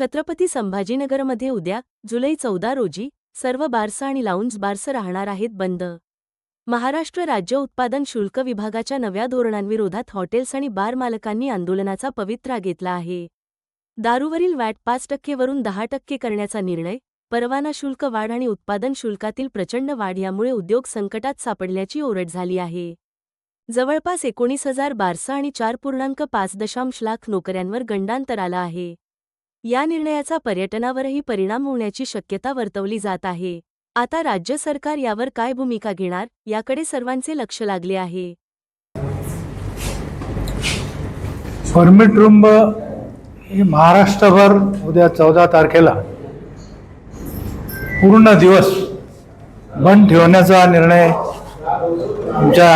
छत्रपती संभाजीनगरमध्ये उद्या जुलै चौदा रोजी सर्व बार्स आणि लाऊंज बार्स राहणार आहेत बंद. महाराष्ट्र राज्य उत्पादन शुल्क विभागाच्या नव्या धोरणांविरोधात हॉटेल्स आणि बार मालकांनी आंदोलनाचा पवित्रा घेतला आहे. दारूवरील वॅट पाच टक्केवरून दहा टक्के करण्याचा निर्णय परवाना शुल्क वाढ आणि उत्पादन शुल्कातील प्रचंड वाढ यामुळे उद्योग संकटात सापडल्याची ओरड झाली आहे. जवळपास एकोणीस हजार बारसा आणि चार पूर्णांक पाच दशांश लाख नोकऱ्यांवर गंडांतर आलं आहे. या निर्णयाचा पर्यटनावरही परिणाम होण्याची शक्यता वर्तवली जात आहे. आता राज्य सरकार यावर काय भूमिका घेणार याकडे सर्वांचे लक्ष लागले आहे. परमिट हे महाराष्ट्रभर उद्या चौदा तारखेला पूर्ण दिवस बंद ठेवण्याचा निर्णय आमच्या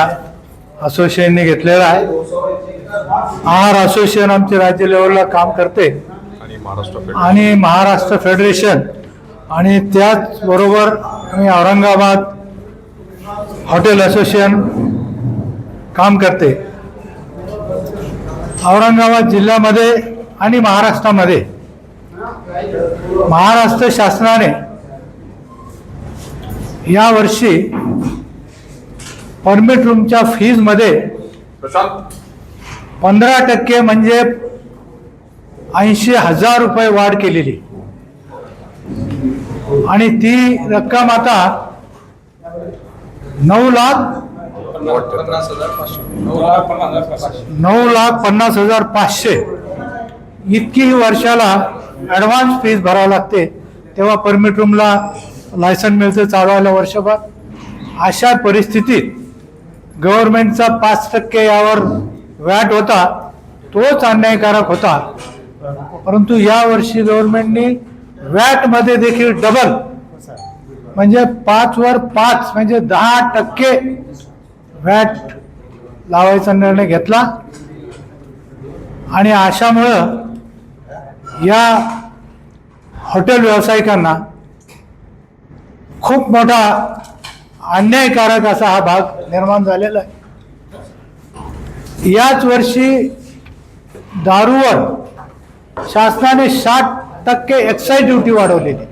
असोसिएशनने घेतलेला आहे. आहार असोसिएशन आमच्या राज्य लेवलला काम करते. महाराष्ट्र फेडरेशन आणि महाराष्ट्र फेडरेशन आणि त्याचबरोबर आम्ही औरंगाबाद हॉटेल असोसिएशन काम करते. औरंगाबाद जिल्ह्यामध्ये आणि महाराष्ट्रामध्ये महाराष्ट्र शासनाने यावर्षी परमिट रूमच्या फीजमध्ये पंधरा टक्के म्हणजे ऐंशी हजार रुपये वाढ केलेली. आणि ती रक्कम आता नऊ लाख नऊ लाख पन्नास हजार पाचशे. इतकी वर्षाला ॲडव्हान्स फीज भरावं लागते. तेव्हा परमिट रूमला लायसन मिळतं चालवायला वर्षभर. अशा परिस्थितीत गव्हर्नमेंटचा पाच टक्के यावर वॅट होता तोच अन्यायकारक होता. परंतु यावर्षी गव्हर्नमेंटने वॅटमध्ये देखील डबल म्हणजे पाच वर पाच म्हणजे दहा टक्के वॅट लावायचा निर्णय घेतला. आणि अशामुळं या हॉटेल व्यावसायिकांना खूप मोठा अन्यायकारक असा हा भाग निर्माण झालेला आहे. याच वर्षी दारूवर शासनाने साठ टक्के एक्साईज ड्युटी वाढवलेली.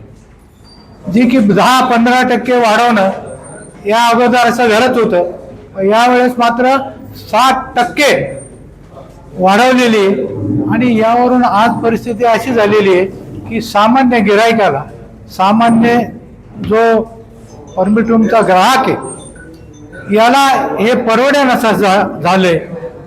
जी की दहा पंधरा टक्के वाढवणं या अगोदर असं घडत होतं. यावेळेस मात्र साठ टक्के वाढवलेली आणि यावरून आज परिस्थिती अशी झालेली आहे की सामान्य गिरायकाला सामान्य जो परमिट रूमचा ग्राहक आहे याला हे परवड्यानसा झा झाले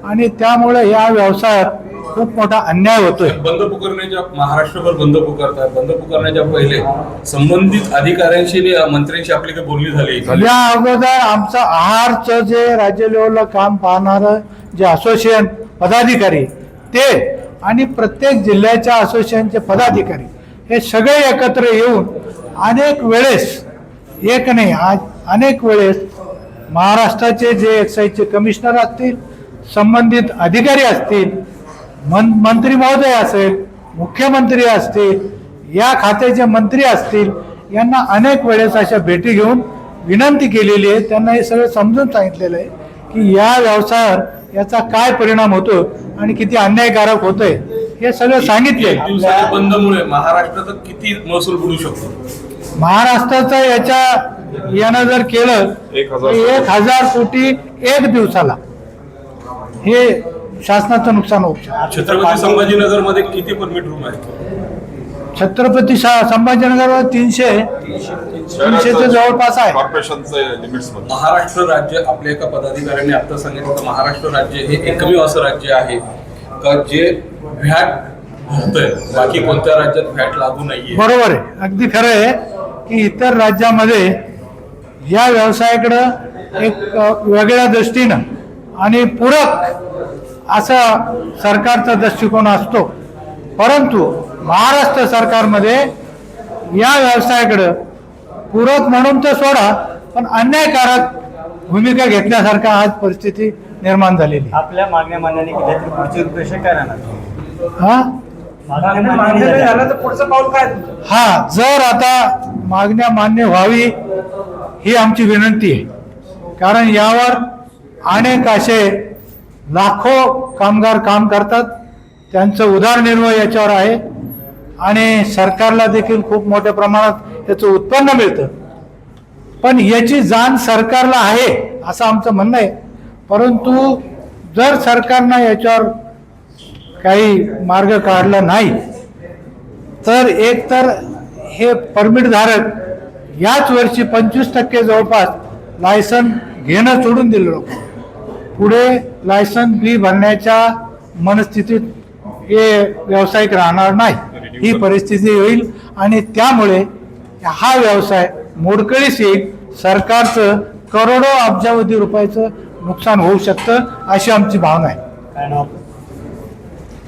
आणि त्यामुळे या व्यवसायात खूप मोठा अन्याय होतोय. बंद पुकारण्याच्या महाराष्ट्रभर बंद पुकारतात बंद पुकारण्याच्या पहिले संबंधित अधिकाऱ्यांशी मंत्र्यांशी आपली काही बोलणी झाली. या अगोदर आमचं आहारचं जे राज्य लेवलला काम पाहणारं जे असोसिएशन पदाधिकारी ते आणि प्रत्येक जिल्ह्याच्या असोसिएशनचे पदाधिकारी हे सगळे एकत्र येऊन अनेक वेळेस एक नाही आज अनेक वेळेस महाराष्ट्राचे जे एक्साईजचे कमिशनर असतील संबंधित अधिकारी असतील मन मंत्री महोदय असेल मुख्यमंत्री असतील या खात्याचे मंत्री असतील यांना अनेक वेळेस अशा भेटी घेऊन विनंती केलेली आहे. त्यांना हे सगळं समजून सांगितलेलं आहे की या व्यवसायावर याचा काय परिणाम होतो आणि किती अन्यायकारक होतोय हे सगळं सांगितले बंदमुळे महाराष्ट्राचा किती महसूल बुडू शकतो? महाराष्ट्राचं याच्या यानं जर केलं एक हजार कोटी एक दिवसाला. हे शासनाचं नुकसान होऊ शकतं. छत्रपती संभाजीनगरमध्ये किती परमिट रूम आहेत? छत्रपती शा- संभाजीनगरवर तीनशे तीनशेच्या जवळपास आहे. कॉर्पोरेशनचे लिमिट्समध्ये. महाराष्ट्र राज्य आपल्या एका पदाधिकाऱ्यांनी आता सांगितलं की महाराष्ट्र राज्य हे एकमेव असं राज्य आहे का जे व्हॅट भरतंय? बाकी कोणत्या राज्यात व्हॅट लागू नाहीये? बरोबर आहे. अगदी खरं आहे की इतर राज्यामध्ये या व्यवसायाकडं एक अ, वेगळ्या दृष्टीनं आणि पूरक असा सरकारचा दृष्टिकोन असतो परंतु महाराष्ट्र सरकारमध्ये या व्यवसायाकडं पूरक म्हणून तर सोडा पण अन्यायकारक भूमिका घेतल्यासारखा आज परिस्थिती निर्माण झालेली. आपल्या मागण्या मान्याने केल्या तर पुढची उद्देश काय राहणार हा? हा जर आता मागण्या मान्य व्हावी ही आमची विनंती आहे कारण यावर अनेक असे लाखो कामगार काम करतात. त्यांचं उदारनिर्वाह याच्यावर आहे. आणि सरकारला देखील खूप मोठ्या प्रमाणात त्याचं उत्पन्न मिळतं. पण याची जाण सरकारला आहे असं आमचं म्हणणं आहे. परंतु जर सरकारनं याच्यावर काही मार्ग काढला नाही तर एक तर हे परमिटधारक याच वर्षी पंचवीस टक्के जवळपास लायसन घेणं सोडून दिलं लोक पुढे लायसन फी भरण्याच्या मनस्थितीत हे व्यावसायिक राहणार नाही. ही परिस्थिती होईल आणि त्यामुळे हा व्यवसाय मोडकळीस येईल. सरकारचं करोडो अब्जावधी रुपयाचं नुकसान होऊ शकतं अशी आमची भावना आहे. काय नाव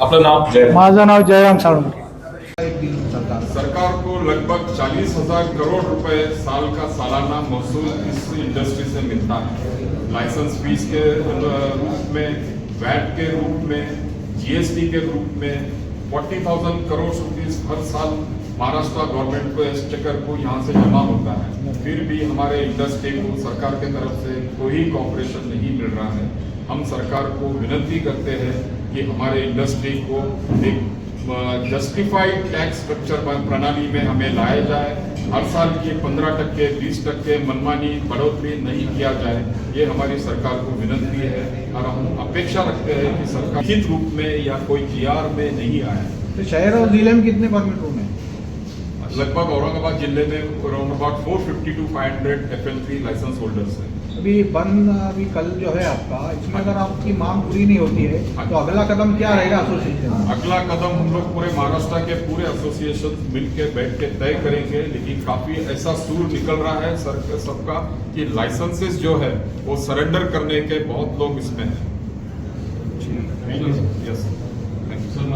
आपलं? नाव माझं नाव जयराम साळुंके सरकार को लगभग चालीस हजार करोड़ रुपए साल का सालाना महसूल इस इंडस्ट्री से मिलता है। लाइसेंस फ़ीस के रूप में वैट के रूप में जीएसटी के रूप में फोर्टी थाउज़ेंड करोड़ रुपीस हर साल महाराष्ट्र गवर्नमेंट को इस चक्कर को यहाँ से जमा होता है। फिर भी हमारे इंडस्ट्री को, सरकार के तरफ़ से कोई कॉपरेशन नहीं मिल रहा है। हम सरकार को विनती करते हैं कि हमारे इंडस्ट्री को एक जस्टिफाइड टैक्स स्ट्रक्चर प्रणाली में हमें लाया जाए। हर साल ये पंद्रह टक्के बीस टक्के मनमानी बढ़ोतरी नहीं किया जाए ये हमारी सरकार को विनती है और हम अपेक्षा रखते हैं कि सरकार हित रूप में या कोई जीआर में नहीं आए। तो शहर और ज़िले में कितने परमिट रूम है लगभग औरंगाबाद ज़िले में around about four fifty to five hundred F L three license holders हैं। अभी बंद अभी कल जो है आपका इसमें अगर आपकी मांग पूरी नहीं होती है तो अगला कदम क्या रहेगा एसोसिएशन अगला कदम हम लोग पूरे महाराष्ट्र के पूरे एसोसिएशन मिलके बैठ के तय करेंगे लेकिन काफ़ी ऐसा सूर निकल रहा है सर सबका कि लाइसेंसेस जो है वो सरेंडर करने के बहुत लोग इसमें हैं। Yes thank you sir